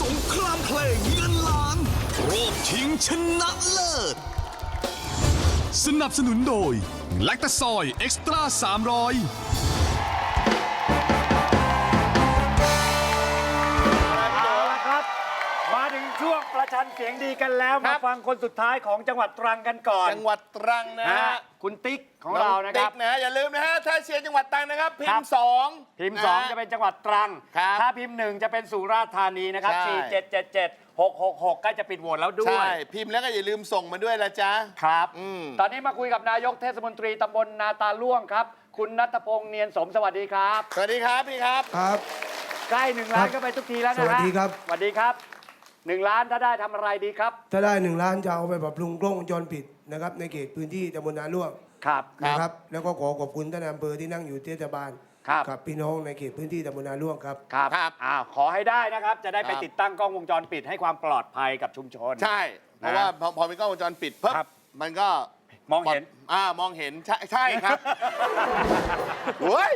สงครามเพลงเงินล้านรอบชิงชนะเลิศ สนับสนุนโดย แลคตาซอยเอ็กซ์ตร้า300 มาถึงช่วงประชันเสียงดีกันแล้ว ครัมาบ ฟังคนสุดท้ายของจังหวัดตรังกันก่อนจังหวัดตรังนะนะฮะฮะคุณติ๊กของเรานะคติ๊รับ กนะฮะอย่าลืมนะฮะถ้าเชียร์จังหวัดตรังนะครับ พิครัมบ พ์สอง พิมพ์สองจะเป็นจังหวัดตรัง ครับถ้าพิมพ์หนึ่งจะเป็นสุราษฎร์ธานีนะครับ ใช่สี่เจ็ดเจ็ดเจ็ดหกหกหกใกล้จะปิดโหวตแล้วด้วใช่ย พิมพ์แล้วก็อย่าลืมส่งมาด้วยละจ๊ะ ครับ อืม ตอนนี้มาคุยกับนายกเทศมนตรีตำบลนาตาล่วงครับ คุณนัทพงษ์เนียนสมสวัสดีครับ สวัสดีครับพี่ครับ ครับ ใกล้หนึ่งล้านครับก็ไปทุกทีแล้วนะฮะสวัสดีครับ สวัสดีครับ หนึ่งล้านถ้าได้ทำอะไรดีครับ ถ้าได้หนึ่งล้านจะเอาไปปรับปรุงกล้องวงจรปิดนะครับในเขตพื้นที่ตำบลนาล่วงครับ นะครับแล้วก็ขอขอบคุณท่านอำเภอที่นั่งอยู่เทศบาลครับ กับพี่น้องในเขตพื้นที่ตำบลนาล่วงครับ ครับครับอ้าวขอให้ได้นะครับ จะได้ไปครับ ติดตั้งกล้องวงจรปิดให้ความปลอดภัยกับชุมชน ใช่ เพราะว่าพอพอมีกล้องวงจรปิดปุ๊บครับ มันก็ มองเห็น อ่ามองเห็น ใช่ใช่ครับเฮ้ย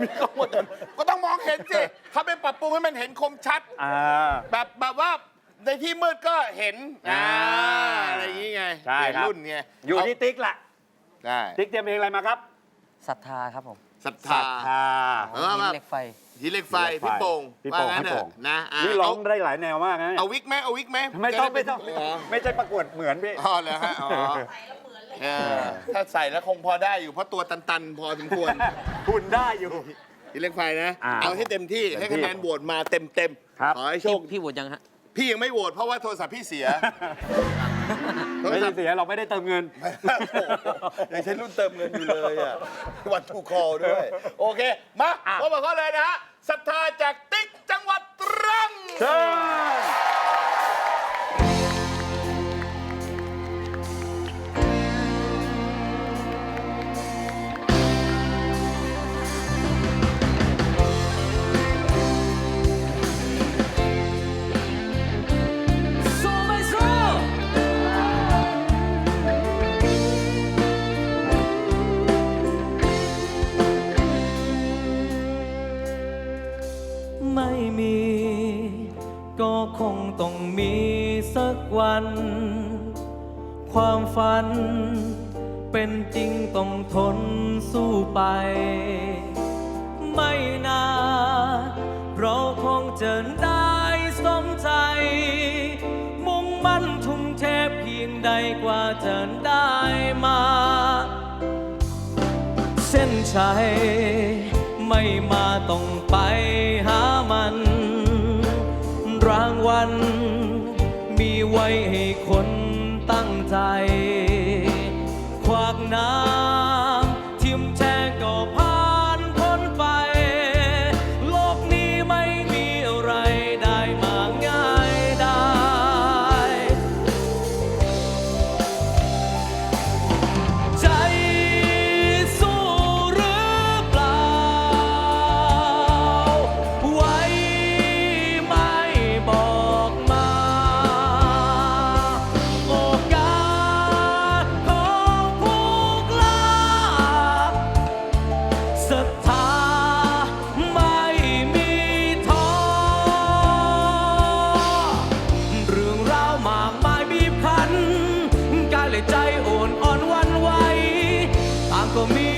มีกล้องวงจรก็ต้องมองเห็นสิเขาไปปรับปรุงให้มันเห็นคมชัด อ่า แบบแบบว่าในที่มืดก็เห็นอ่าอ่าอะไรอย่างงี้ไงใช่เปลี่ยนครับรุ่นไงอยู่ที่ติ๊กแหละใช่ติ๊กเตรียมเพลงอะไรมาครับศรัทธาครับผมศรัทศรัธาทธาเออหินเหล็กไฟ หินเหล็กไฟหินเหล็กไฟพี่โป่งพี่โป่งว่างั้นพี่โป่งเถอะนะะนี่ร้องได้หลายแนวมากนะเอาวิกไหมเอาวิกไหมไม่ต้องไม่ต้องอ๋อไม่ใช่ประกวดเหมือนพี่ อ๋อเหรอฮะอ๋อเออถ้าใส่แล้วคงพอได้อยู่เพราะตัวตันๆ พอสมควรคุณได้อยู่หินเหล็กไฟนะ อ่าเอาให้เต็มที่เต็มที่ให้คะแนนโหวตมาเต็มเต็มๆครับขอให้โชพี่คพี่โหวตยังฮะ พี่ยังไม่โหวตเพราะว่าโทรศัพท์พี่เสีย โทรไม่ศัได้พท์เสียเราไม่ได้เติมเงินยังใช้รุ่นเติมเงินอยู่เลยอะ วันทูคอด้วย โอเค มาอะพบกับเขาเลยนะฮะศรัทธาจากติ๊กจังหวัดตรัง เชิญ ไม่มี ก็คงต้องมีสักวัน ความฝัน เป็นจริงต้องทนสู้ไป ไม่นานเราคงจะได้สมใจ มุ่งมั่นทุ่มเทเพียงใดกว่าจะได้มา เส้นชัยไม่มาต้องไป มันรางวัลมีไว้ให้คนตั้งใจ ใจโอนอ่อนวันไหวต่างก็มี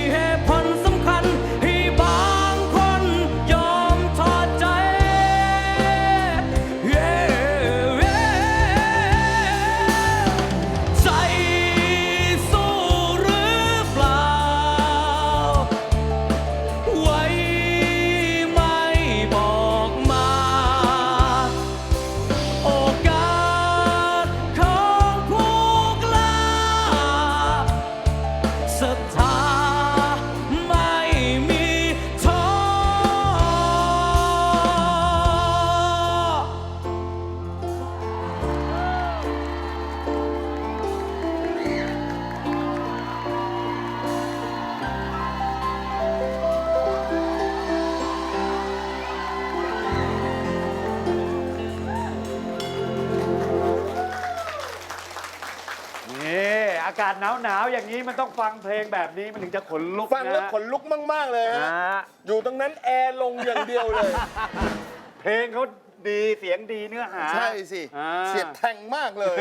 ศหนาวหนาวๆอย่างนี้มันต้องฟังเพลงแบบนี้มันถึงจะขนลุกฟังแล้วนะขนลุกมาก ๆ เลยนะฮะอยู่ตรงนั้นแอร์ลงอย่างเดียวเลย เพลงเขาดีเสียงดีเนื้อหาใช่สิ อ่า เสียดแทงมากเลย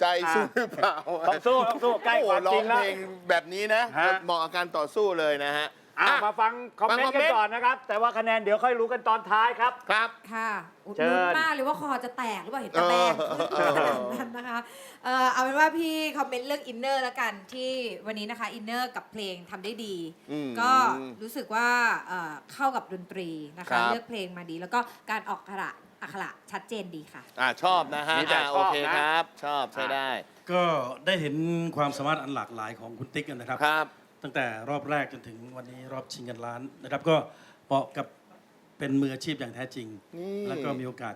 ใจสู้หรือเปล่าต้องสู้ต้องสู้ใกล้โอ้ความร้อจริงงแล้วเพลงแบบนี้นะฮะ เหมาะกับการต่อสู้เลยนะฮะ อะอะมาฟังคอมเมนฟังต์คอมกันเมนต์ ก่อนนะครับ แต่ว่าคะแนนเดี๋ยวค่อยรู้กันตอนท้ายครับ ครับ ค่ะอุดเชิหนุนญมากเลยว่าคอจะแตกหรือเปล่าเห็นตะแบงเออขนาดนั้นนะคะเอ่อเอาเป็นว่าพี่คอมเมนต์เรื่องอินเนอร์แล้วกันที่วันนี้นะคะอินเนอร์กับเพลงทำได้ดี อืมก็รู้สึกว่าเอ่อเข้ากับดนตรีนะครัคะบ เลือกเพลงมาดี แล้วก็การออกอักขระอักขระชัดเจนดีค่ะ อ่าชอบนะฮะมีแต่อ่าชโออบเคนะครับ ชอบใช้ได้ก็ได้เห็นความสามารถอันหลากหลายของคุณติ๊กกันนะครับ ครับ ตั้งแต่รอบแรกจนถึงวันนี้รอบชิงเงินล้านนะครับ ก็เหมาะกับเป็นมืออาชีพอย่างแท้จริง นี่ แล้วก็มีโอกาส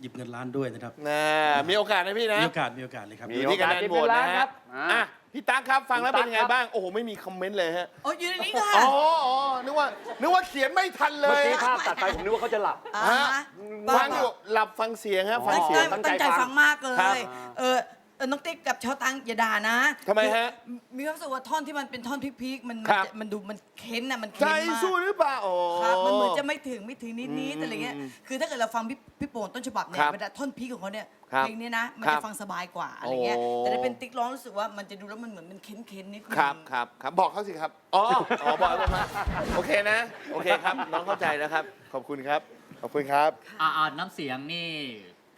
หยิบเงินล้านด้วยนะครับนะมีโอกาสนะพี่นะมีโอกาสมีโอกาสเลยครับ มี อยู่ที่คะแนนโหวตนะฮะอ่าอะพี่ตั๊กครับฟังแล้วคุณตั๊เป็กนไงครับบ้างโอ้โหไม่มีคอมเมนต์เลยฮะโอ้ยอยู่ในนี้ค่ะอ๋ออ๋อนึกว่านึกว่าเขียนไม่ทันเลเมื่อย กี้ภาพตัดไปผมนึกว่าเขาจะหลับ อ่าฮะฮะฟังอยู่หลับฟังเสียงฮะฟังอ๋อเสียง ตั้งตั้งใจฟังมากเลครับ ย เออเออน้องติ๊กกับชาวตังอย่าด่านะทำไมฮะคือมีความรู้สึกว่าท่อนที่มันเป็นท่อนพีคๆมันครับ มันดูมันเค้นน่ะมันใจเค้นมาก สู้หรือเปล่าโอ้ ครับมันเหมือนจะไม่ถึงไม่ถึงนิดอืๆมอะไรเงี้ยคือถ้าเกิดเราฟังพี่พี่โป่งต้นฉบับเนี่คยรับเวลาท่อนพีคของเขาเนี่ยครับเพลงเนี้ยนะมันครัจะบฟังสบายกว่าอะไรเงี้ยโอ้ แต่ถ้าเป็นติ๊กร้องรู้สึกว่ามันจะดูแล้วมันเหมือนมันเค้นๆนิดนึง ครับครับครับบอกเขาสิครับอ๋ออ๋อบอกเขามาโอเคนะ โอเคครับ น้องเข้าใจแล้วครับ ขอบคุณครับ ขอบคุณครับ อ่าอ่าน้ำเสียงนี่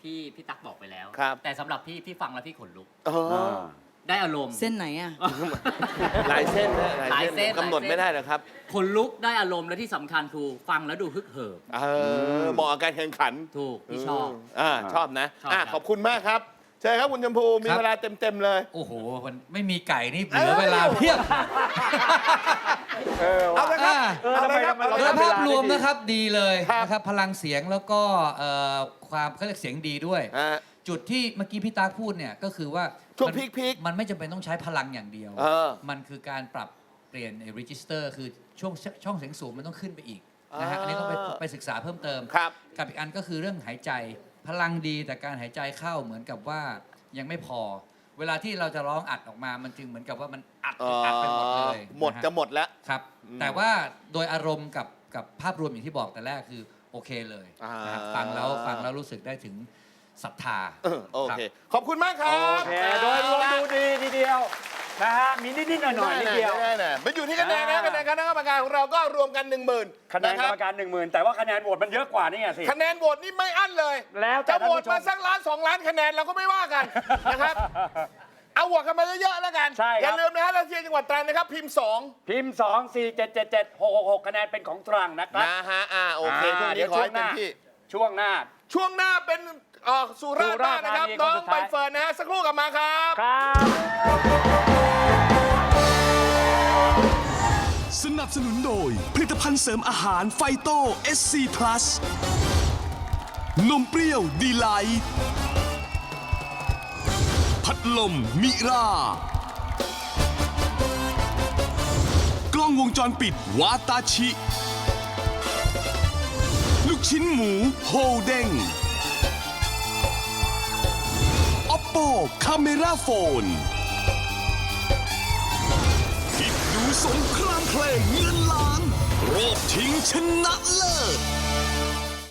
พี่พี่ตั๊กบอกไปแล้ว ครับ แต่สำหรับพี่พี่ฟังแล้วพี่ขนลุกอ๋อได้อารมณ์ เส้นไหนอะ หลายเส้นนะหลายเส้นกำหนดหลายเส้นไม่ได้หรอกครับ ขนลุกได้อารมณ์และที่สำคัญคือฟังแล้วดูฮึกเหิมเออเหมาะกับการแข่งขันถูกพี่ชอบ อ่าชอบนะชอบอ่าครับ ขอบคุณมากครับเชิญครับคุณชมพูมีครับ เวลาเต็มๆเลย โอ้โหมันไม่มีไก่นี่เหลือเวลาเพียบ เออเอาว่ะเลยครับเออเอาทำเลไมยครับทำไมเราโดยทำเวภาลพรวมได้ดีนะครับดีเลยครับนะครับพลังเสียงแล้วก็เอ่อความเขาเรียกเสียงดีด้วย ฮะ จุดที่เมื่อกี้พี่ตาพูดเนี่ยก็คือว่าช่วงมันพีคๆมันไม่จำเป็นต้องใช้พลังอย่างเดียว เออมันคือการปรับเปลี่ยนไอ้ register คือช่วงช่องเสียงสูงมันต้องขึ้นไปอีกนะฮะอ่าอันนี้ต้องไปไปศึกษาเพิ่มเติม ครับ กับอีกอันก็คือเรื่องหายใจพลังดีแต่การหายใจเข้าเหมือนกับว่ายังไม่พอ เวลาที่เราจะร้องอัดออกมา มันจึงเหมือนกับว่ามันอัดอ๋ออัดไปหมดเลยหมดนฮจะหมดแล้ว ครับอืมแต่ว่าโดยอารมณ์กับกับภาพรวมอย่างที่บอกแต่แรกคือโอเคเลยอ่านนะฮะฟังแล้วฟังแล้วรู้สึกได้ถึงศรัทธาเออโอเค ขอบคุณมากครัโอบเค โดยรวมดูดีทีเดียว นะฮะมีนิดๆหน่อยๆนิดเดียว ได้นะมันอยู่ที่คะแนนนะอ่า คะแนนคณะกรรมการของเราก็รวมกัน1 0,000คะแนนกรรมการหนึ่งหมื่นแต่ว่าคะแนนโหวตมันเยอะกว่านี่ไงสิ คะแนนโหวตนี่ไม่อั้นเลยแล้วแต่จะท่านโหวตผู้ชมามสักล้านสองล้านคะแนนเราก็ไม่ว่ากันนะครับ เอาโหวตกันมาเยอะๆแล้วกันใช่ครับ อย่าลืมนะฮะเราเชียร์จังหวัดตรังนะครับพิมพ์สอง พิมพ์2 4 7 7 7 6 6 6คะแนนเป็นของตรังนะครับนะฮะ อ่า โอเคช่วงานี้ขอให้เต็มที่ ช่วงหน้า ช่วงหน้าเป็น เอ่อสุราษฎร์บ้างนะครับสุราษฎร์ธานีน้องคนสุดใบท้ายเฟิร์นนะฮะสักครู่กลับมาครับ ครับสนับสนุนโดย ผลิตภัณฑ์เสริมอาหารไฟโต้ SC Plus นมเปรี้ยวดีไลท์พัดลมมิรา กล้องวงจรปิดวาตาชิ ลูกชิ้นหมูโฮเด้ง Oppo Camera Phone คิดดูสงครามเพลงเงินล้าน รอบชิงชนะเลิศ